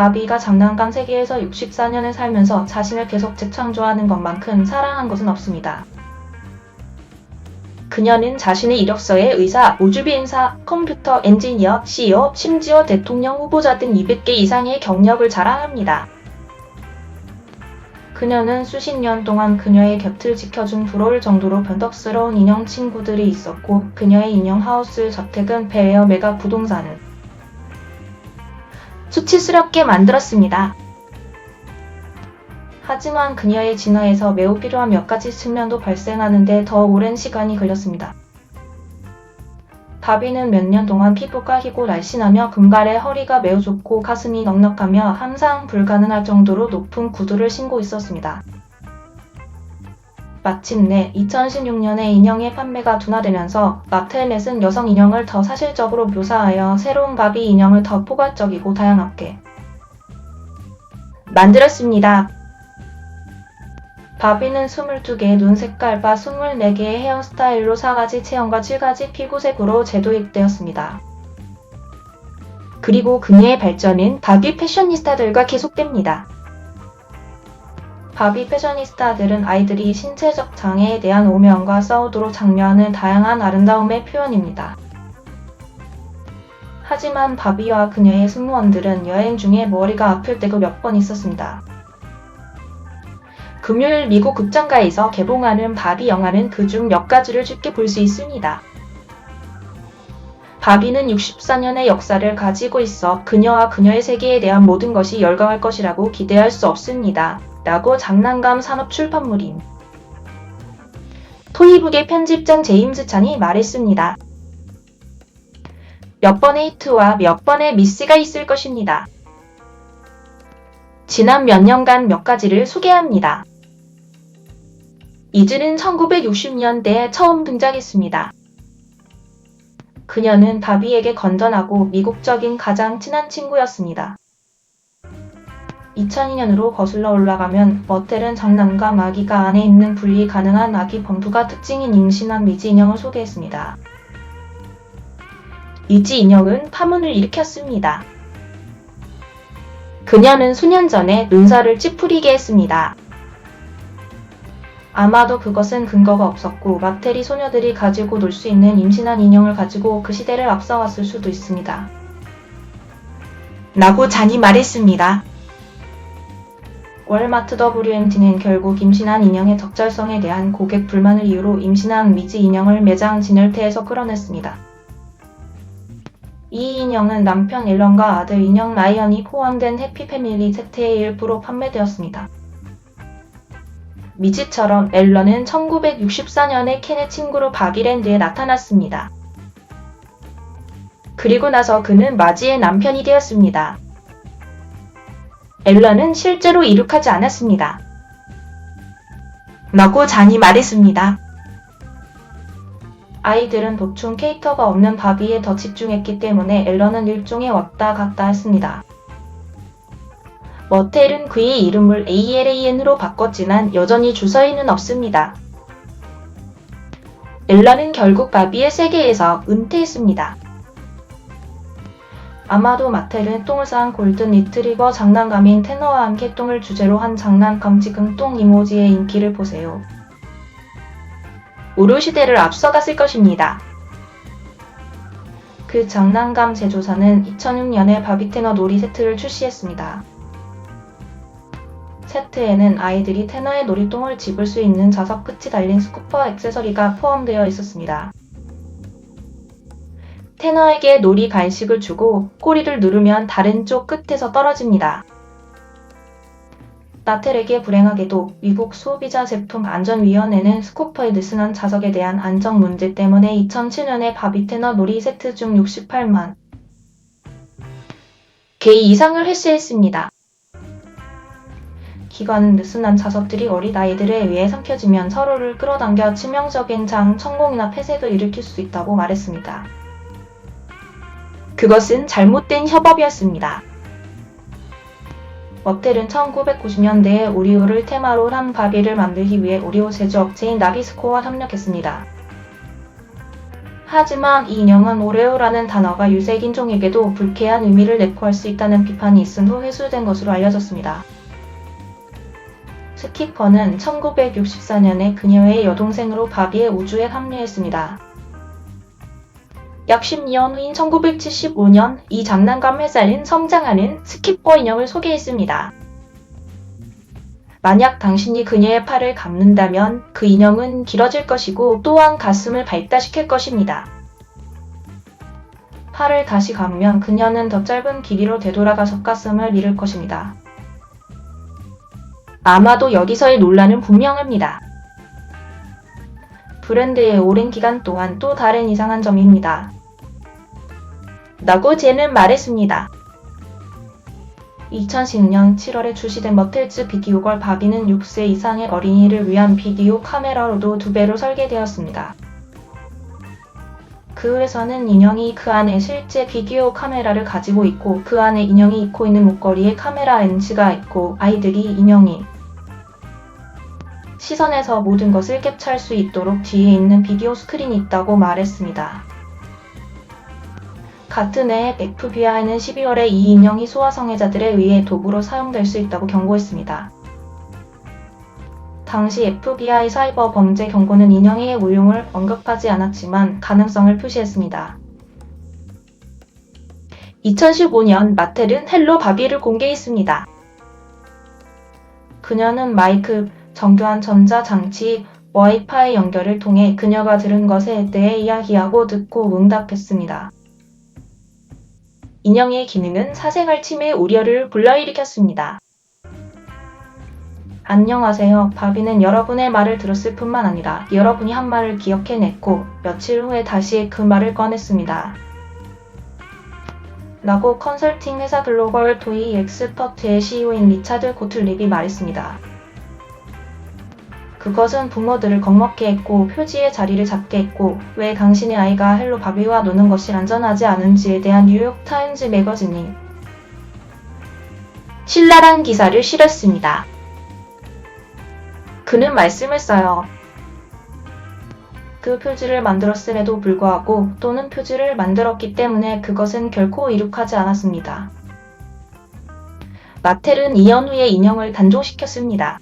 바비가 장난감 세계에서 64년을 살면서 자신을 계속 재창조하는 것만큼 사랑한 것은 없습니다. 그녀는 자신의 이력서에 의사, 우주비행사, 컴퓨터 엔지니어, CEO, 심지어 대통령 후보자 등 200개 이상의 경력을 자랑합니다. 그녀는 수십 년 동안 그녀의 곁을 지켜준 부러울 정도로 변덕스러운 인형 친구들이 있었고 그녀의 인형 하우스 저택은 베어 메가 부동산을 수치스럽게 만들었습니다. 하지만 그녀의 진화에서 매우 필요한 몇 가지 측면도 발생하는데 더 오랜 시간이 걸렸습니다. 바비는 몇 년 동안 피부가 희고 날씬하며 금발의 허리가 매우 좁고 가슴이 넉넉하며 항상 불가능할 정도로 높은 구두를 신고 있었습니다. 마침내 2016년에 인형의 판매가 둔화되면서 마텔넷은 여성 인형을 더 사실적으로 묘사하여 새로운 바비 인형을 더 포괄적이고 다양하게 만들었습니다. 바비는 22개의 눈 색깔과 24개의 헤어스타일로 4가지 체형과 7가지 피부색으로 재도입되었습니다. 그리고 그녀의 발전은 바비 패셔니스타들과 계속됩니다. 바비 패셔니스타들은 아이들이 신체적 장애에 대한 오명과 싸우도록 장려하는 다양한 아름다움의 표현입니다. 하지만 바비와 그녀의 승무원들은 여행 중에 머리가 아플 때가 몇 번 있었습니다. 금요일 미국 극장가에서 개봉하는 바비 영화는 그중 몇 가지를 쉽게 볼 수 있습니다. 바비는 64년의 역사를 가지고 있어 그녀와 그녀의 세계에 대한 모든 것이 열광할 것이라고 기대할 수 없습니다. 라고 장난감 산업 출판물인 토이북의 편집장 제임스 찬이 말했습니다. 몇 번의 히트와 몇 번의 미스가 있을 것입니다. 지난 몇 년간 몇 가지를 소개합니다. 이즈는 1960년대에 처음 등장했습니다. 그녀는 바비에게 건전하고 미국적인 가장 친한 친구였습니다. 2002년으로 거슬러 올라가면 머텔은 장난감 아기가 안에 있는 분리 가능한 아기 범부가 특징인 임신한 미지 인형을 소개했습니다. 미지 인형은 파문을 일으켰습니다. 그녀는 수년 전에 눈살을 찌푸리게 했습니다. 아마도 그것은 근거가 없었고 마테리 소녀들이 가지고 놀 수 있는 임신한 인형을 가지고 그 시대를 앞서왔을 수도 있습니다. 라고 잔이 말했습니다. 월마트 WMT는 결국 임신한 인형의 적절성에 대한 고객 불만을 이유로 임신한 미지 인형을 매장 진열태에서 끌어냈습니다. 이 인형은 남편 앨런과 아들 인형 라이언이 포함된 해피패밀리 세트의 일부로 판매되었습니다. 미지처럼 앨런은 1964년에 켄의 친구로 바비랜드에 나타났습니다. 그리고 나서 그는 마지의 남편이 되었습니다. 앨런은 실제로 이룩하지 않았습니다. 라고 잔이 말했습니다. 아이들은 보충 캐릭터가 없는 바비에 더 집중했기 때문에 앨런은 일종의 왔다 갔다 했습니다. 머텔은 그의 이름을 ALAN으로 바꿨지만 여전히 주서에는 없습니다. 앨런은 결국 바비의 세계에서 은퇴했습니다. 아마도 마텔은 똥을 쌓은 골든 리트리버 장난감인 테너와 함께 똥을 주제로 한 장난감 지금 똥 이모지의 인기를 보세요. 우르 시대를 앞서갔을 것입니다. 그 장난감 제조사는 2006년에 바비테너 놀이 세트를 출시했습니다. 세트에는 아이들이 테너의 놀이똥을 집을 수 있는 자석 끝이 달린 스쿠퍼 액세서리가 포함되어 있었습니다. 테너에게 놀이 간식을 주고 꼬리를 누르면 다른 쪽 끝에서 떨어집니다. 나텔에게 불행하게도 미국 소비자 제품 안전위원회는 스쿠퍼의 느슨한 자석에 대한 안전 문제 때문에 2007년에 바비 테너 놀이 세트 중 68만 개 이상을 회수했습니다. 기관은 느슨한 자석들이 어린아이들에 의해 삼켜지면 서로를 끌어당겨 치명적인 장, 천공이나 폐색을 일으킬 수 있다고 말했습니다. 그것은 잘못된 협업이었습니다. 머텔은 1990년대에 오리오를 테마로 한 바비를 만들기 위해 오리오 제조 업체인 나비스코와 협력했습니다. 하지만 이 인형은 오레오라는 단어가 유색 인종에게도 불쾌한 의미를 내포할 수 있다는 비판이 있은 후 회수된 것으로 알려졌습니다. 스키퍼는 1964년에 그녀의 여동생으로 바비의 우주에 합류했습니다. 약 10년 후인 1975년 이 장난감 회사는 성장하는 스키퍼 인형을 소개했습니다. 만약 당신이 그녀의 팔을 감는다면 그 인형은 길어질 것이고 또한 가슴을 발달시킬 것입니다. 팔을 다시 감으면 그녀는 더 짧은 길이로 되돌아가서 가슴을 잃을 것입니다. 아마도 여기서의 논란은 분명합니다. 브랜드의 오랜 기간 동안 또 다른 이상한 점입니다. 라고 제는 말했습니다. 2010년 7월에 출시된 머틀즈 비디오걸 바비는 6세 이상의 어린이를 위한 비디오 카메라로도 두 배로 설계되었습니다. 그 회사는 인형이 그 안에 실제 비디오 카메라를 가지고 있고 그 안에 인형이 입고 있는 목걸이에 카메라 렌즈가 있고 아이들이 인형이 시선에서 모든 것을 캡처할 수 있도록 뒤에 있는 비디오 스크린이 있다고 말했습니다. 같은 해 FBI는 12월에 이 인형이 소아성애자들에 의해 도구로 사용될 수 있다고 경고했습니다. 당시 FBI 사이버 범죄 경고는 인형의 운용을 언급하지 않았지만 가능성을 표시했습니다. 2015년 마텔은 헬로 바비를 공개했습니다. 그녀는 마이크, 정교한 전자장치, 와이파이 연결을 통해 그녀가 들은 것에 대해 이야기하고 듣고 응답했습니다. 인형의 기능은 사생활 침해 우려를 불러일으켰습니다. 안녕하세요. 바비는 여러분의 말을 들었을 뿐만 아니라 여러분이 한 말을 기억해냈고 며칠 후에 다시 그 말을 꺼냈습니다. 라고 컨설팅 회사 글로벌 도이 엑스퍼트의 CEO인 리차드 고틀립이 말했습니다. 그것은 부모들을 겁먹게 했고 표지의 자리를 잡게 했고 왜 당신의 아이가 헬로 바비와 노는 것이 안전하지 않은지에 대한 뉴욕타임즈 매거진이 신랄한 기사를 실었습니다. 그는 말씀을 써요. 그 표지를 만들었음에도 불구하고 또는 표지를 만들었기 때문에 그것은 결코 이룩하지 않았습니다. 마텔은 2년 후에 인형을 단종시켰습니다.